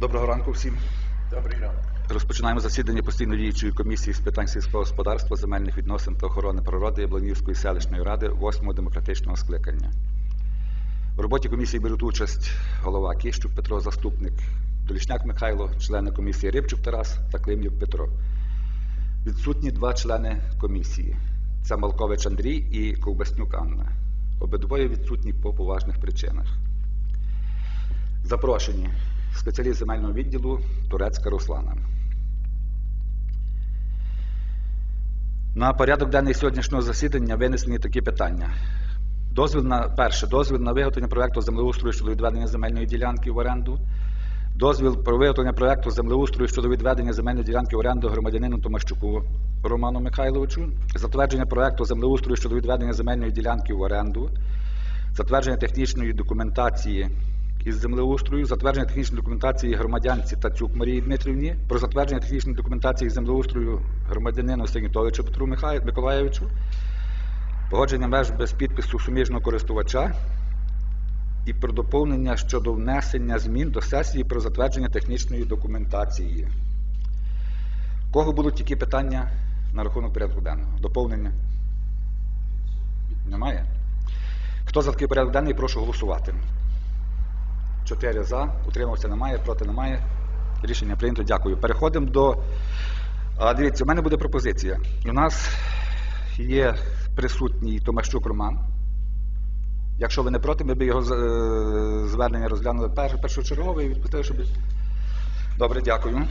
Доброго ранку всім. Добрий ранок. Розпочинаємо засідання постійно діючої комісії з питань сільського господарства, земельних відносин та охорони природи Яблонівської селищної ради 8-го демократичного скликання. В роботі комісії беруть участь голова Кіщук Петро, заступник Долішняк Михайло, члени комісії Рибчук Тарас та Климлюк Петро. Відсутні два члени комісії. Це Малкович Андрій і Ковбаснюк Анна. Обидвоє відсутні по поважних причинах. Запрошені спеціаліст земельного відділу Турецька Руслана. На порядок денний сьогоднішнього засідання винесені такі питання. Дозвіл на перше, дозвіл на виготовлення проекту землеустрою щодо відведення земельної ділянки в оренду. Дозвіл про виготовлення проекту землеустрою щодо відведення земельної ділянки в оренду громадянину Томащуку Роману Михайловичу. Затвердження проекту землеустрою щодо відведення земельної ділянки в оренду. Затвердження технічної документації із землеустрою, затвердження технічної документації громадянці Тацюк Марії Дмитрівні, про затвердження технічної документації землеустрою громадянину Синітовичу Петру Миколаєвичу, погодження меж без підпису суміжного користувача і про доповнення щодо внесення змін до сесії про затвердження технічної документації. Кого будуть які питання на рахунок порядку денного? Доповнення? Немає? Хто за такий порядок денний, прошу голосувати. Чотири за, утримався немає, проти немає. Рішення прийнято. Дякую. Переходимо до. Дивіться, у мене буде пропозиція. У нас є присутній Томащук Роман. Якщо ви не проти, ми б його е, звернення розглянули пер- першочергове і відпустили, щоб. Добре, дякую.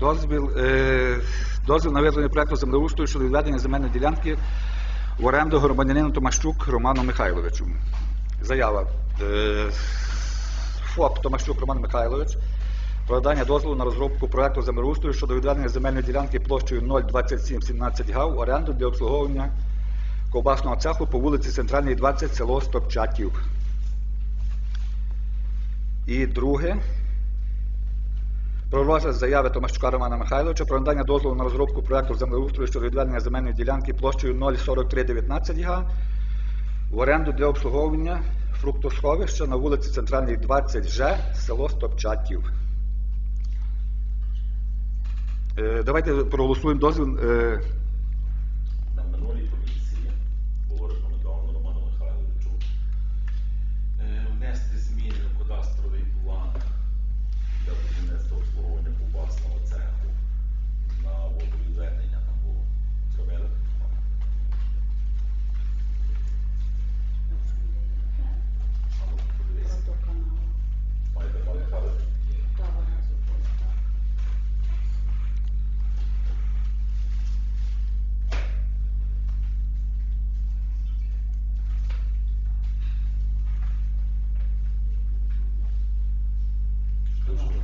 Дозвіл, е, дозвіл на виявлення проекту землеустрою щодо відведення земельної ділянки в оренду громадянину Томащук Роману Михайловичу. Заява. Е, ФОП Томащук Роман Михайлович. Про дозволу на розробку проекту землеустрою щодо відведення земельної ділянки площею 02717 га в оренду для обслуговування ковбасного цеху по вулиці Центральній 20 село Стопчатів. І друге. Про розгляд заяви Томашчука Романа Михайловича про надання дозволу на розробку проєкту землеустрою щодо відведення земельної ділянки площею 04319 га в оренду для обслуговування фруктосховища на вулиці Центральній 20 Ж, село Стопчатів. Е, Давайте проголосуємо дозвіл. е, На минулій комісії було рекомендовано Роману Михайловичу е, внести зміни в кадастровий план для будівництва обслуговування ковбасного цеху на водовідведення там було. Зробили? А ну, подивись. Маєте Роман Михайлович?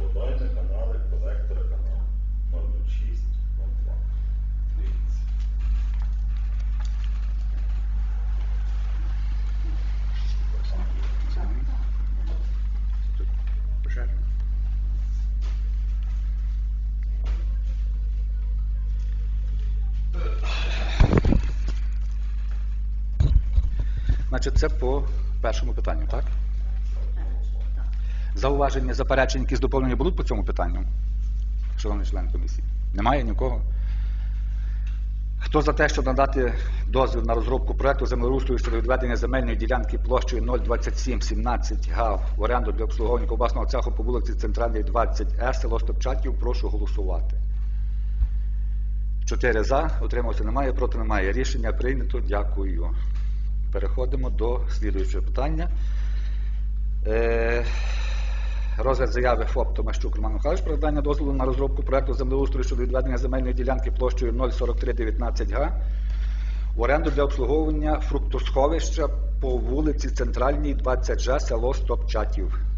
Водойми, канали, колектори канал. 006, 02. Дивіться. Значить, це по першому питанню, так? Зауваження, заперечення, якісь доповнення будуть по цьому питанню? Шановний член комісії? Немає нікого? Хто за те, щоб надати дозвіл на розробку проекту землеустрою щодо відведення земельної ділянки площею 02717 га в оренду для обслуговування ковбасного цеху по вулиці Центральній 20Е, село Стопчатів, прошу голосувати. Чотири за, утримався немає, проти немає. Рішення прийнято. Дякую. Переходимо до слідуючого питання. Е, розгляд заяви ФОП Томащук Роман Михайлович про надання дозволу на розробку проєкту землеустрою щодо відведення земельної ділянки площею 04319 га в оренду для обслуговування фруктосховища по вулиці Центральній 20 Ж, село Стопчатів.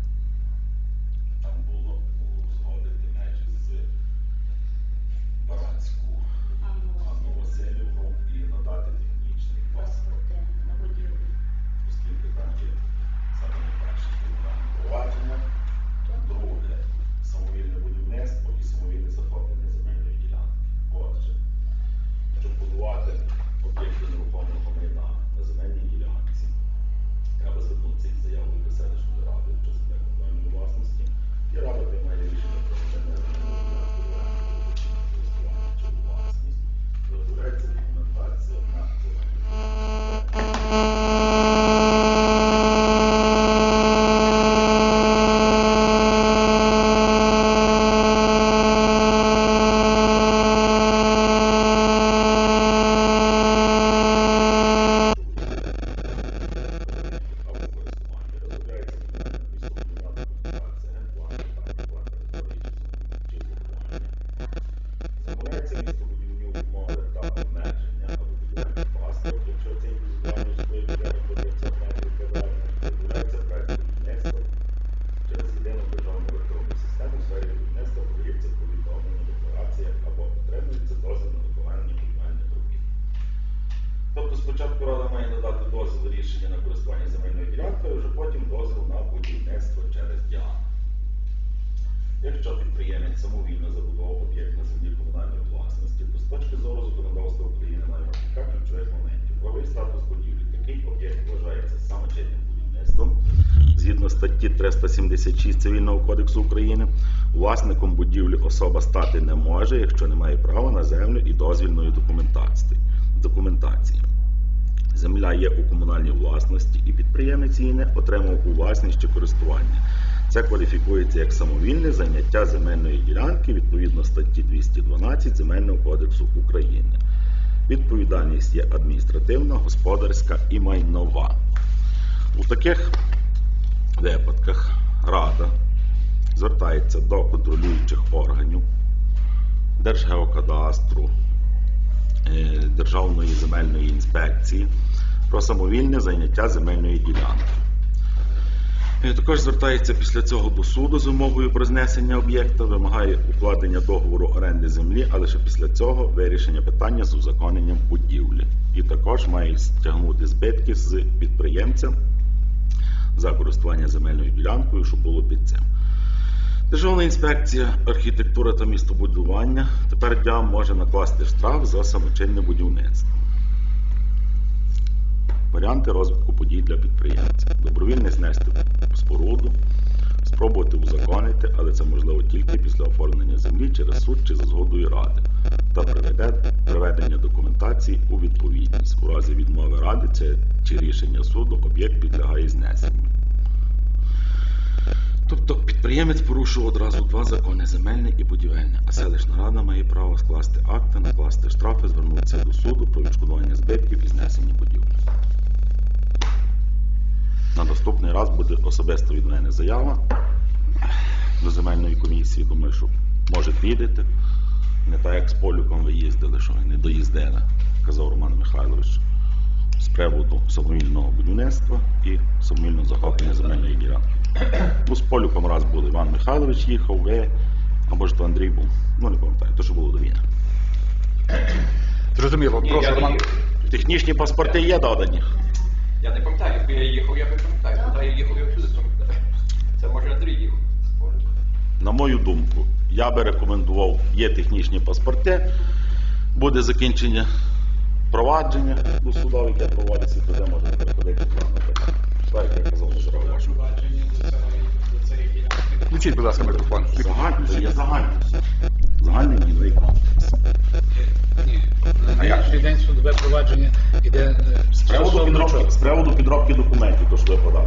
376 Цивільного кодексу України, власником будівлі особа стати не може, якщо не має права на землю і дозвільної документації. Земля є у комунальній власності і підприємець її не отримав у власність чи користування. Це кваліфікується як самовільне заняття земельної ділянки відповідно статті 212 Земельного кодексу України. Відповідальність є адміністративна, господарська і майнова. У таких випадках Рада звертається до контролюючих органів Держгеокадастру, е, Державної земельної інспекції про самовільне заняття земельної ділянки. Е, Також звертається після цього до суду з вимогою про знесення об'єкта, вимагає укладення договору оренди землі, а лише після цього вирішення питання з узаконенням будівлі. І також має стягнути збитки з підприємця за користування земельною ділянкою, що було під цим. Державна інспекція архітектура та містобудування тепер дям може накласти штраф за самочинне будівництво. Варіанти розвитку подій для підприємця. Добровільне знести споруду, спробувати узаконити, але це можливо тільки після оформлення землі через суд чи за згодою ради та приведе- приведення документації у відповідність. У разі відмови ради чи рішення суду об'єкт підлягає знесенню. Тобто підприємець порушив одразу два закони земельне і будівельне, а селищна рада має право скласти акти, накласти штрафи, звернутися до суду про відшкодування збитків і знесення будівлі. На наступний раз буде особисто від мене заява до земельної комісії. Думаю, що може підете. Не так, як з полюком ви їздили, що ви не доїздили, казав Роман Михайлович, з приводу самовільного будівництва і самовільного захоплення земельної ділянки. Ну, з полюком раз були Іван Михайлович їхав, ви, а може то Андрій був. Ну, не пам'ятаю, то що було до війни. Зрозуміло. Прошу, Роман. Технічні паспорти є додані. Я не пам'ятаю, якби я їхав, я би пам'ятаю. Куди я їхав, я всюди пам'ятаю. Це може Андрій їхав. На мою думку, я би рекомендував, є технічні паспорти, буде закінчення провадження до суду, яке проводиться, тоді можна переходити. Так, як я казав, не ділянки. Включіть, будь ласка, мікрофон. Загальний, це є загальний. Загальний міновий комплекс. Інший день судове провадження іде е, З приводу підробки, з приводу підробки документів, то що ви подали.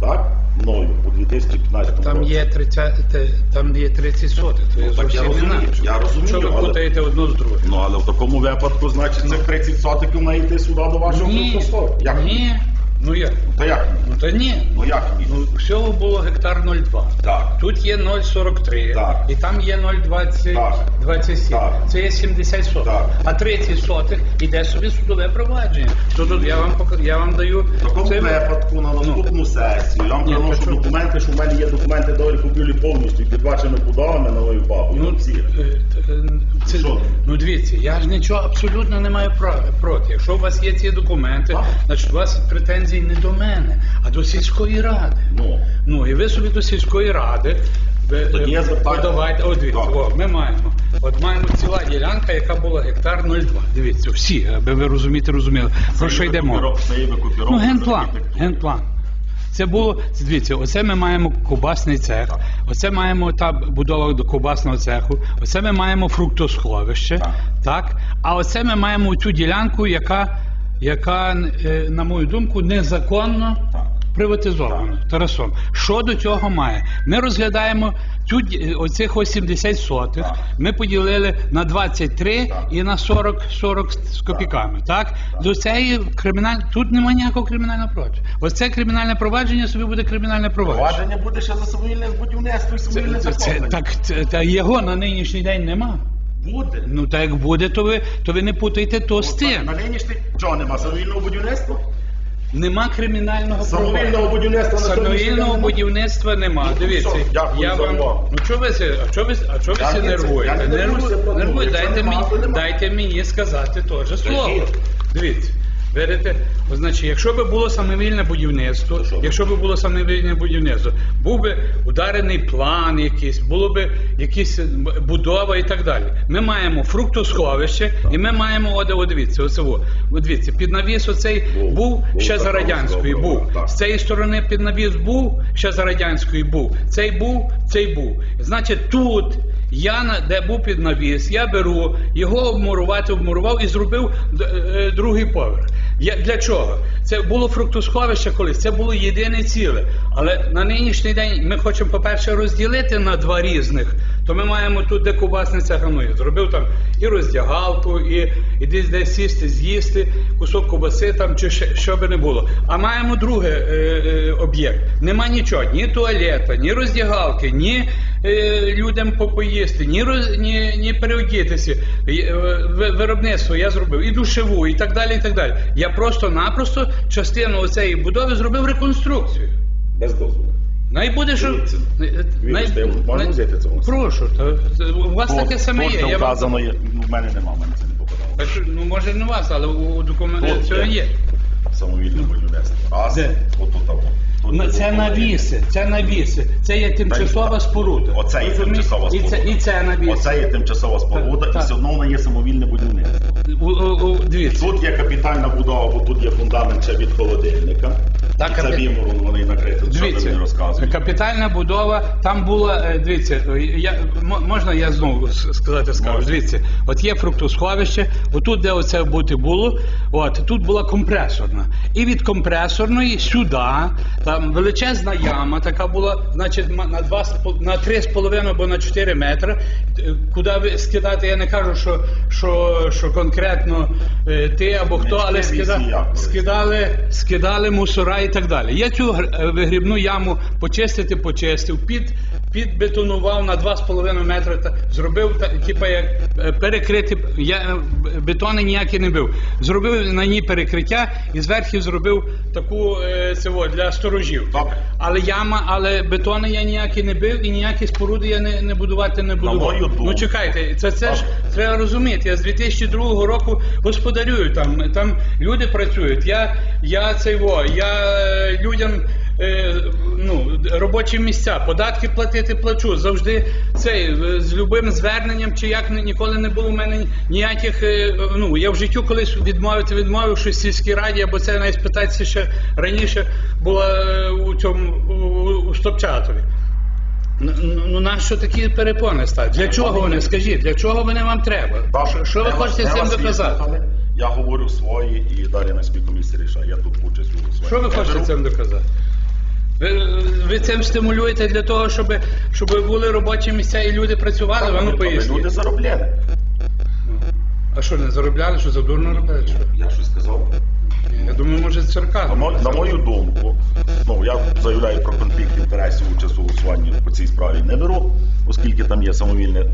Так? Мною у 2015 Там році. є 30, те- там є 30 сотих, то Ну, так я зовсім розумію, інакше. я розумію, Що ви але- путаєте одну з другою? Ну, але в такому випадку, значить, цих 30 сотиків має йти сюди до вашого Ні, Як? ні, ну як? Та як? ні? Ну та ні. Ну як ні? Ну, всього було гектар 0,2. Так. Тут є 0,43, Так. і там є 0,20, Так. 27. Так. Це є 70 сотих. Так. А 30 сотих іде собі судове провадження. То тут я вам я вам даю В такому це- випадку на наступну сесію я вам Ні, приношу документи, що в мене є документи договорі купівлі повністю і під вашими будовами новою бабою. Ну, всі. е, е, це, Що? ну дивіться, я ж нічого абсолютно не маю права проти. Якщо у вас є ці документи, Так. значить у вас претензій не до мене, а до сільської ради. Ну, Ну і ви собі до сільської ради. ви, Тоді я е, подавайте, от дивіться, Так. о, ми маємо. От маємо ціла ділянка, яка була гектар 0,2. Дивіться, всі, аби ви розумієте, розуміли. Про що йде мова? Це є викупіровка Ну, генплан. Генплан. Це було, дивіться, оце ми маємо ковбасний цех, Так. оце маємо та будова до ковбасного цеху, оце ми маємо фруктосховище, Так. так. А оце ми маємо цю ділянку, яка, яка е, на мою думку, незаконно Так. приватизовано Тарасом. Що до цього має? Ми розглядаємо цю ді- оцих 80 сотих. Ми поділили на 23 Так. і на 40, 40 з копійками. Так, до цієї криміналь тут немає ніякого кримінального провадження. Ось це кримінальне провадження собі буде кримінальне провадження. Провадження буде ще за самовільне будівництво і самовільне Це, це, так та його на нинішній день нема. Буде. Ну так як буде, то ви то ви не путайте то з тим. На нинішній чого нема? Самовільного будівництва? Нема кримінального. Самовільного будівництва на Самовільного будівництва нема. Ну, Дивіться, що, дякую я за вам. увагу. Ну чого ви а чого ви а чого ви це- нервуєте? я не нервуюся, Нервуйте, просто, нервуйте. якщо Дайте мені, дайте мені сказати теж слово. Дивіться, Видите? Значить, якщо б було самовільне будівництво, якщо б було самовільне будівництво, був би ударений план якийсь, було б якісь будова і так далі. Ми маємо фруктосховище, і ми маємо, от, от дивіться, оце во. От дивіться, під навіс оцей Був, був, був ще за така радянської був. так. З цієї сторони під навіс був, ще за радянської був. Цей був, цей був. Значить, тут. Я на- де був під навіс, я беру його обмурувати, обмурував і зробив д- е, другий поверх. Я, для чого? Це було фруктосховище колись, це було єдине ціле. Але на нинішній день ми хочемо, по-перше, розділити на два різних. То ми маємо тут, де кубасниця ганує. Зробив там і роздягалку, і, і десь десь сісти, з'їсти, кусок кубаси там чи ще, що би не було. А маємо другий е, е, об'єкт. Нема нічого, ні туалета, ні роздягалки, ні людям по- поїсти, ні, роз, ні, ні переодітися. Е, ви- Виробництво я зробив, і душеву, і так далі. і так далі. Я просто-напросто частину цієї будови зробив реконструкцію. Без дозволу. Най буде, що. Най- най- взяти цього? Прошу, то, у вас таке саме є. Я вказано є, ну, в мене нема, в мене це не попадало. А Ну, може не у вас, але у, у документі цього є. Самовільне будівництво. Раз, Де? того. Тут На- є Це навіси, це навіси. Це є тимчасова споруда. Оце є Розумієте? тимчасова І споруда. і це навіси. Оце є тимчасова споруда, і так. все одно вона є самовільне будівництво. У, у, у, дивіться. Тут є капітальна будова, бо тут є фундамент ще від холодильника. Так, І це вімуром вони накриті, що ви Дивіться, мені розказуєте. капітальна будова, там була, е, дивіться, е, я, можна я знову сказати скажу, Можна. дивіться, от є фруктосховище, отут, де оце бути було, от, тут була компресорна. І від компресорної сюди, там величезна яма така була, значить, на, два, на 3,5 або на 4 метри, Е, куди ви скидати, я не кажу, що, що, що конкретно ти або хто, але Мішки скида, скидали, скидали мусора і так далі. Я цю е, вигрібну яму почистити почистив, під, підбетонував на 2,5 метри, та, зробив та, типа як е, перекрити, я е, бетони ніякі не бив. Зробив на ній перекриття і зверху зробив таку е, цього, для сторожів. Добре. Але яма, але бетони я ніякі не бив і ніякі споруди я не, не будувати не будував. мою думку. Ну чекайте, це, це ж треба розуміти. Я з 2002 року господарюю там. Там люди працюють. Я, я цей во, я е, людям. Е, Ну, робочі місця, податки платити плачу. Завжди цей е, з любим зверненням, чи як ні- ніколи не було в мене ніяких. е, Ну я в життю колись відмовити відмовив, що в сільській раді, або це навіть спитатися ще раніше була у цьому у, у Стопчатові. Ну, ну, ну нащо такі перепони стати? Для чого вони? Скажіть, для чого вони вам треба? Добре, Що, ви не хочете цим доказати? Я говорю свої і далі на спій комісії рішає. Я тут участь у своїй. Що ви хочете цим доказати? Ви, ви цим стимулюєте для того, щоб, щоб були робочі місця і люди працювали? Так, А ну але поясніть. Люди заробляли. А що, не заробляли? Що задурно робили? Що? Я щось сказав. Я думаю, може На, цирказм. мо- на мою думку, ну я заявляю про конфлікт інтересів участь у голосуванні по цій справі не беру, оскільки там є самовільне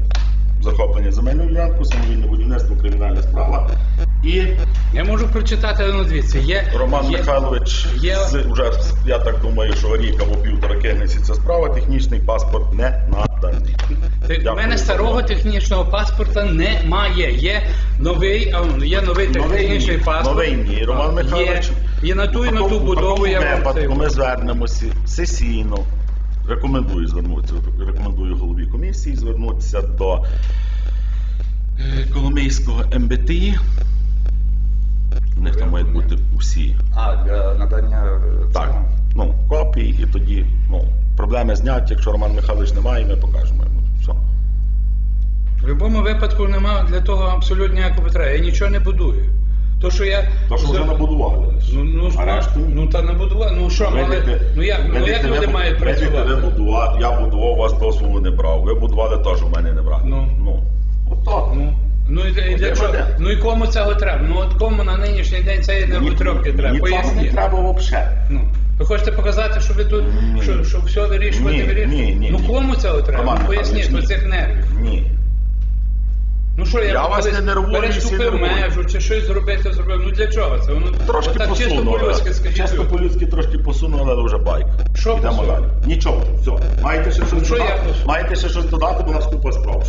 захоплення земельної ділянки, самовільне будівництво, кримінальна справа. І Я можу прочитати, ну дивіться, є... Роман є, Михайлович є- з вже я так думаю, що рік або півтора кинеться ця справа, технічний паспорт не наданий. У мене старого технічного паспорта немає. Є новий, а ну, є новий технічний ні. паспорт. Новий ні, Роман Є. Михайлович. І на ту, і на ту будову я вам ми звернемося сесійно. Рекомендую звернутися. Рекомендую голові комісії звернутися до е, Коломийського МБТІ. У них там мають бути усі А, для надання е, так, ну, копії, і тоді ну, проблеми зняті. Якщо Роман Михайлович немає, ми покажемо йому. Все. В будь-якому випадку немає для того абсолютно ніякого потреби. Я нічого не будую. То, що я. То, що вже набудували. Ну, ну, А решту? ну та не будували. Ну що, ну, але, Видите, ну як, ну, як ви люди мають працювати? Ви будували, я будував, у вас дозволу не брав. Ви будували теж у мене не брали. Ну. ну. Ото. Ну, ну і, для- і для чого? Ну і кому цього треба? Ну от кому на нинішній день цієї нервотрьопки треба? Нічого не Поясніть. треба взагалі. Ну, ви хочете показати, що ви тут, Ні. що, що все вирішувати, Ні, вирішувати? ні, ні, ну ні. кому цього треба? Роман ну, поясніть, Михайлович, ні. цих нервів. Ні. Ну що, я, Я вас не нервую, переступив межу, чи щось зробити, зробив. Ну для чого це? Воно Трошки так чисто по-людськи, скажіть. Чисто по-людськи трошки посунули, але вже байка. Що Йдемо посунули? далі. Нічого, все. Маєте ще щось Що я додати? посунули? Маєте ще щось додати, бо нас купа справ.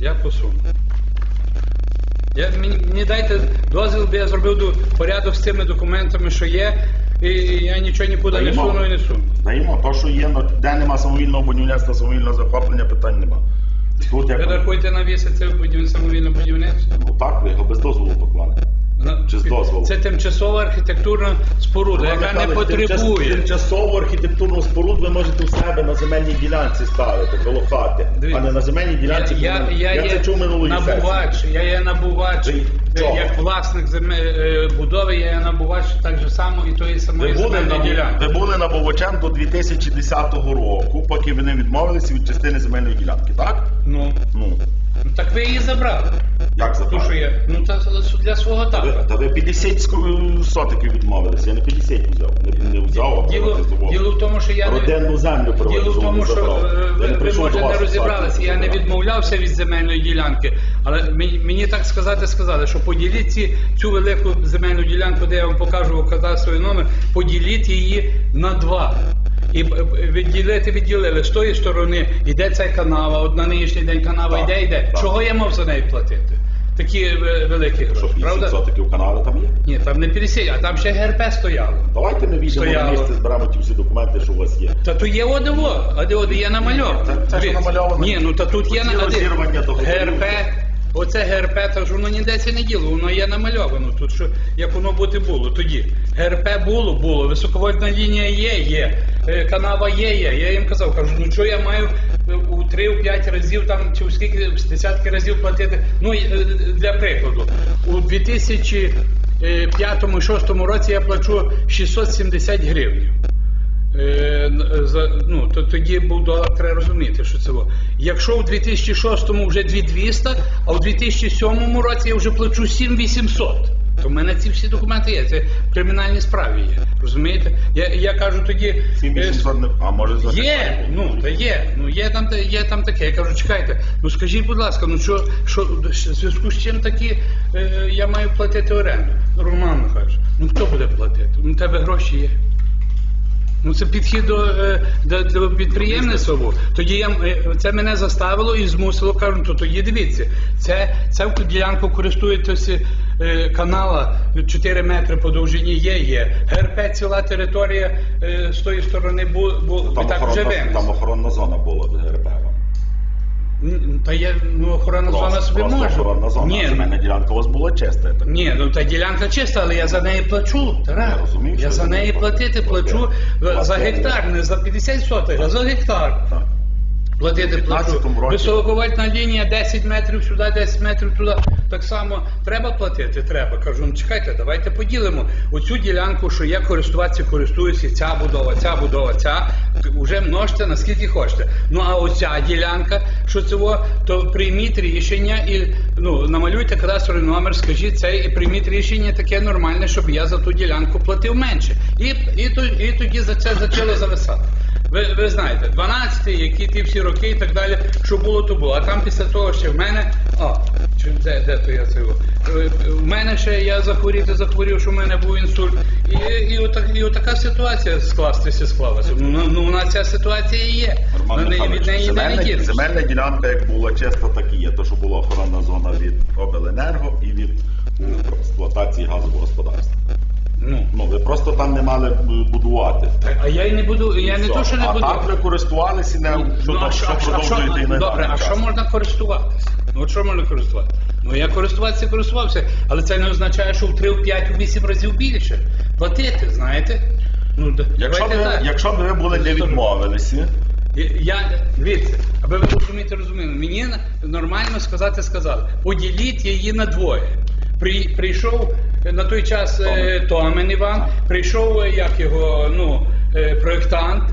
Я посуну. Я, мені, мені дайте дозвіл, бо я зробив порядок з цими документами, що є, і, я нічого нікуди не Даємо. суну і не суну. Даємо то, що є, но де нема самовільного будівництва, самовільного захоплення, питань нема. Тут як Ви рахуєте навісити будів... самовільне будівництво? ну так, ви його без дозволу поклали. Чи з дозволу? Це тимчасова архітектурна споруда, яка не Михайлович, тимчас- потребує. Тимчасову архітектурну споруду ви можете у себе на земельній ділянці ставити, коло хати, Дивіться, а не на земельній ділянці. Я, я, я, це чув минулої набувач, я є набувач. Ви Е, чого? Як власник е, будови, я є набувач так же само і тої Ви самої були, земельної ділянки. ви були набувачем до 2010 року, поки вони відмовилися від частини земельної ділянки, так? Ну, Ну, ну, так ви її забрали. як Ту, що забрали? є. Ну, та, для свого Та ви, тата. та ви 50 ск- сотиків відмовилися, я не 50 взяв, не, не взяв, а Діло, приватизував. діло в тому, що я не... Родинну землю Діло в приватизував, тому, не що забрав. е, Я ви, ви прийшов може вас, не розібралися. так, Я не забрав. відмовлявся від земельної ділянки, але мені, мені так сказати сказали, що поділіть ці, цю велику земельну ділянку, де я вам покажу кадастровий номер, поділіть її на два. І б- відділити відділили. З тої сторони йде ця канава, от на нинішній день канава йде, йде. так. Чого я мав за неї платити? Такі е, великі Що, гроші, 50 правда? сотиків каналу там є? Ні, там не 50, а там ще ГРП стояло. Давайте ми візьмемо Стояло. на місце, зберемо ті всі документи, що у вас є. Та тут є ОДО, а де ОДО є намальовано. Це- це ж Дивіться. намальовано. Ні, ну та тут є Оці на розірвання договорів. ГРП. Оце ГРП, та ж воно ніде це не діло, воно є намальовано. Тут що як воно бути було тоді. ГРП було, було, високовольтна лінія є, є, е, канава є, є. Я їм казав, кажу, ну що я маю е, у 3-5 разів там чи у скільки десятки разів платити. Ну е, для прикладу, у 2005-2006 році я плачу 670 гривень. Е, ну, то, тоді був долар, треба розуміти, що це було. Якщо в 2006-му вже 2200, а в 2007 році я вже плачу 7800, то в мене ці всі документи є. Це в кримінальній справі є. Розумієте? Я, я кажу тоді. е, 7800, не- а може за Є, ну та є, ну є там, та- є там таке. Я кажу, чекайте, ну скажіть, будь ласка, ну що, що в зв'язку з чим такі е, я маю платити оренду? Роман Михайлович, ну хто буде платити? Ну в тебе гроші є. Ну це підхід до, е, до, до підприємництва. був. Тоді я е, це мене заставило і змусило, кажу, то тоді дивіться, це, це в ділянку користуєтеся е, канала 4 метри по довжині є, є. ГРП ціла територія е, з тої сторони бу, бу, Там, так вже там охоронна зона була ГРП. Н- Та я ну охорона Просто, зона собі просто може. охоронна зона. Ні, земельна ділянка у вас була чиста. я так Ні, ну та ділянка чиста, але я за неї плачу. Тарас. Я розумію, я що за неї платити плачу за гектар, не за 50 сотих, а за гектар. Так. Платити У 15-му плачу. Високовольтна лінія 10 метрів сюди, 10 метрів туди. Так само треба платити? Треба. Кажу, ну чекайте, давайте поділимо. Оцю ділянку, що я користуватися, користуюся, ця будова, ця будова, ця, вже множте наскільки хочете. Ну а оця ділянка, що цього, то прийміть рішення і ну, намалюйте кадастровий номер, скажіть це і прийміть рішення таке нормальне, щоб я за ту ділянку платив менше. І, і, і тоді за це почало зависати. Ви, ви знаєте, 12 які ті всі роки і так далі, що було, то було. А там після того ще в мене. А, чи де, де то я це? Е, В мене ще я захворів, та захворів, що в мене був інсульт. І, і, отак, і отака ситуація скластися склалася. Ну, ну, ну, у нас ця ситуація і є. Роман від неї не земельна, земельна ділянка як була чиста, так і є. То, що була охоронна зона від обленерго і від експлуатації газового господарства. Ну, Ну, ви просто там не мали е, будувати. а я й не буду, я не Все. то, що не а буду. так ви користувалися, не що, Ну, там- а що, що а що, а що, продовжуєте і на добре, а що можна користуватися? Ну от що можна користуватися? Ну я користуватися користувався, але це не означає, що в 3, в 5, у 8 разів більше. Платити, знаєте? Ну, д- Якщо б, давайте ви, так. якщо б ви були не відмовилися, Я, дивіться, аби ви розумієте, розуміли, мені нормально сказати сказали, поділіть її на двоє. При, прийшов на той час е, Томен Іван, прийшов, е, як його, ну, е, проєктант,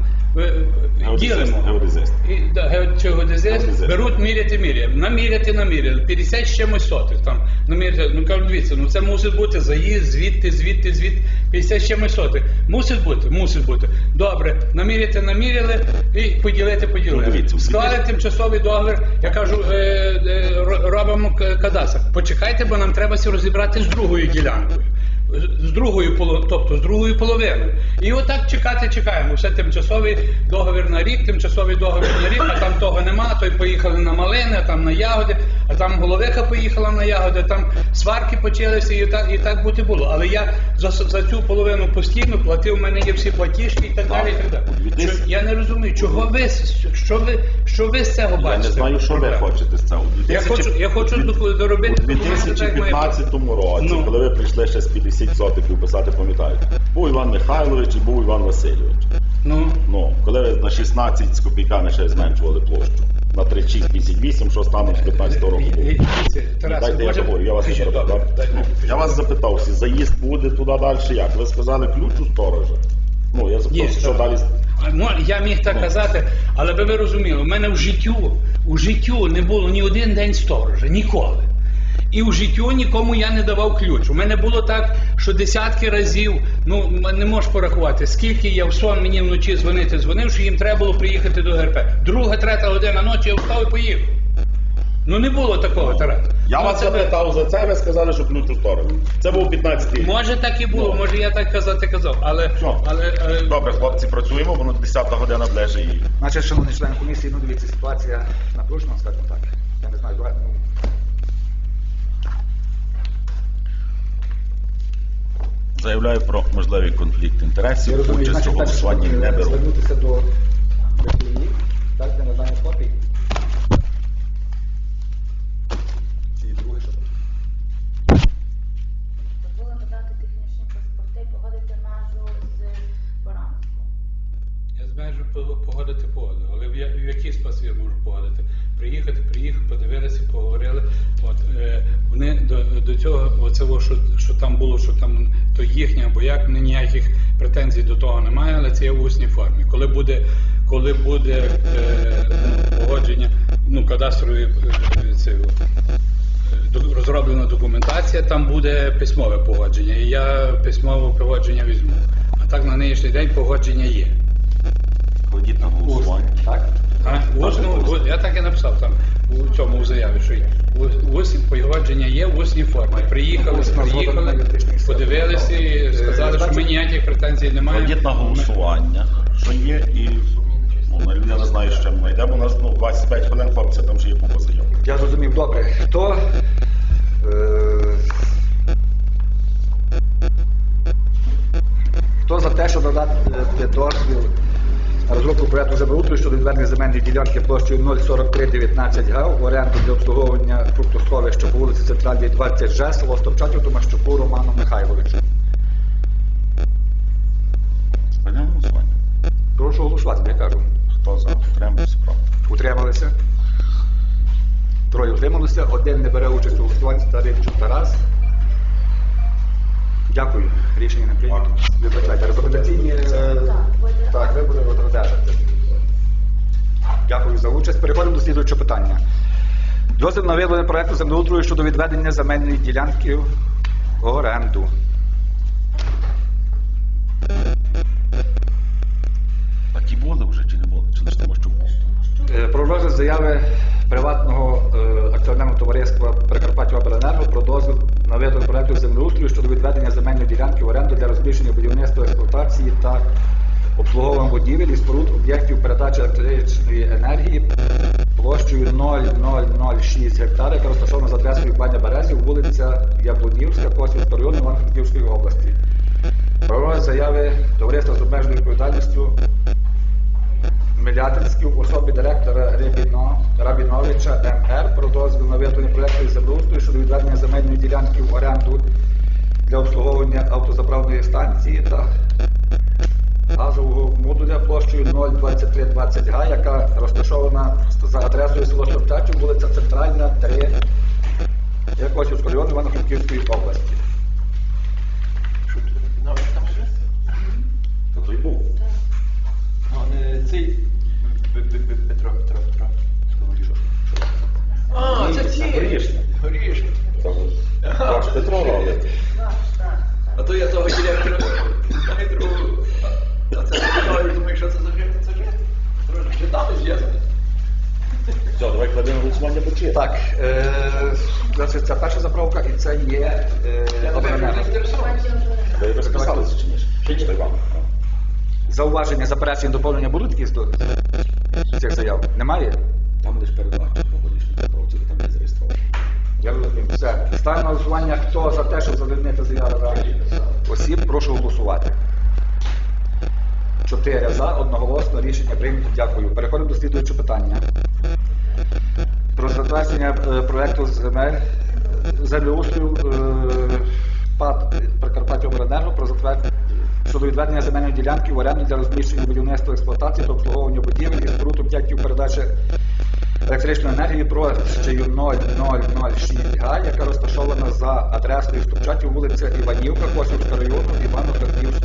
ділимо. геодезист. І, да, ге- чи геодезист, Геодезист. беруть, міряти, міряти. Наміряти, наміряли. 50 з чимось сотих там. Наміряти. Ну кажуть, дивіться, ну це мусить бути заїзд, звідти, звідти, звідти. 50 з чимось сотих. Мусить бути, мусить бути. Добре, наміряти, наміряли і поділити, поділили. Ну, дивіться, Склали тимчасовий договір, я кажу, е, е, ро- робимо к- кадастр. Почекайте, бо нам треба сі розібрати з другою ділянкою. З другою тобто з другою половиною. І отак чекати, чекаємо. Все тимчасовий договір на рік, тимчасовий договір на рік, а там того нема, то й поїхали на малини, а там на ягоди, а там головиха поїхала на ягоди, там сварки почалися, і так, і так бути було. Але я за, за цю половину постійно платив, у мене є всі платіжки і так далі. І так далі. Що- я не розумію, чого ви, що ви, що ви з цього бачите? Я не знаю, що ви хочете з цього. Я хочу, я хочу доробити У документи, так, як має 2015 році, Ну. коли ви прийшли ще з 50 сотиків писати, пам'ятаєте, був Іван Михайлович і був Іван Васильович. Ну, Ну, коли ви на 16 з копійками ще зменшували площу. На 36,58, що станом з 15 року Дайте я говорю, я вас не Ну, мені. Я вас запитався, заїзд буде туди далі як? Ви сказали ключ у сторожа. Ну, я Є, що так. далі. Мо- Я міг так казати, але би ви розуміли, у мене в життю, у життю не було ні один день сторожа, ніколи. І в життю нікому я не давав ключ. У мене було так, що десятки разів, ну не можеш порахувати, скільки я в сон мені вночі дзвонити дзвонив, що їм треба було приїхати до ГРП. Друга, третя година ночі я встав і поїхав. Ну не було такого, Тарас. Я Ну, вас це запитав за це, ви сказали, що ключ у сторожа. Це був 15 рік. Може так і було, Ну. може я так казати казав, але, Що? але е, Добре, хлопці, працюємо, воно 10 година ближе і. Значить, шановні члени комісії, ну дивіться, ситуація напружена, скажімо так. Я не знаю, давай, ну, Заявляю про можливий конфлікт інтересів. Участь у голосуванні не е, беру. звернутися до ДПІ, так, для надання копій. Дозволено надати технічні паспорти, погодити межу з Баранськом. Я зможу по- погодити погоду, але в, я- в який спосіб я можу погодити? Приїхати, приїхав, подивилися, поговорили. От е, вони до, до цього, оце, во, що, що там було, що там то їхнє або як, ніяких претензій до того немає, але це є в усній формі. Коли буде, коли буде е, погодження, ну кадастрові е, е, розроблена документація, там буде письмове погодження, і я письмове погодження візьму. А так на нинішній день погодження є. Кладіть на голосування. Так? А, в- я так і написав там у цьому у заяві, що усній погодження є в усній формі. Приїхали, приїхали, подивилися і сказали, що ми ніяких претензій не маємо. Кладіть на голосування, що є, і ну, на людина знає, що ми йдемо. У нас ну, 25 хвилин, хлопці, там вже є купа заяв. Я зрозумів, добре. Хто, е, хто за те, щоб надати е, дозвіл розробку проєкту землеустрою щодо відведення земельної ділянки площею 04319 га в оренду для обслуговування фруктосховища по вулиці Центральній 20 Ж, село Стопчатів, Томащуку Роману Михайловичу. Складемо голосування. Прошу голосувати, я кажу. Хто за? Утримується проти. Утрималися. Троє утрималися. Один не бере участь у голосуванні, Старичук Тарас. Дякую. Рішення не прийнято. Вибачайте. Рекомендаційні е, так, ви будете одержати. Дякую за участь. Переходимо до слідуючого питання. Дозвіл на виявлення проекту землеустрою щодо відведення земельної ділянки в оренду. Такі були вже чи не були? Чи лише тому, що були? Е, Про розгляд заяви приватного е, акціонерного товариства Прикарпаття Обленерго про дозвіл на вигляд проекту землеустрою щодо відведення земельної ділянки в оренду для розміщення будівництва, експлуатації та обслуговування будівель і споруд об'єктів передачі електричної енергії площею 0,006 гектара, яка розташована за адресою Баня Березів, вулиця Яблунівська, Косівського району Івано-Франківської області. Про заяви товариства з обмеженою відповідальністю Милятинський в особі директора Рабіновича МР про дозвіл на виготовлення проєкту із землеустрою щодо відведення земельної ділянки в оренду для обслуговування автозаправної станції та газового модуля площею 02320 га, яка розташована за адресою село Шевчачів, вулиця Центральна, 3, Якосівського району Івано-Франківської області. Та той був. Не цей Петро, Петро, Петро. А, це ці. Горішня. Горішня. Ваш Петро робить. А то я того директора другу. А це я думаю, що це за жити, це жити. Трошки там зв'язано. Все, давай кладемо голосування по чиє. Так, е, Значить, це перша заправка і це є е, не інтересував. Ви чи ні? Ще ні. Зауваження, заперечення, доповнення будуть якісь до цих заяв? Немає? Там лише передбачено по годішній там не зареєстровані. Я розумію. Все. Ставимо на голосування, хто за те, щоб задовольнити заяви за осіб, прошу голосувати. Чотири за, одноголосно рішення прийнято. Дякую. Переходимо до слідуючого питання. Про затвердження е, проекту земель землеустрою е, ПАД Прикарпаття Обленерго про затвердження щодо відведення земельної ділянки в оренду для розміщення будівництва експлуатації та обслуговування будівель і споруд об'єктів передачі електричної енергії площею 0006 га, яка розташована за адресою Стопчатів, вулиця Іванівка, Косівського району, Івано-Франківська.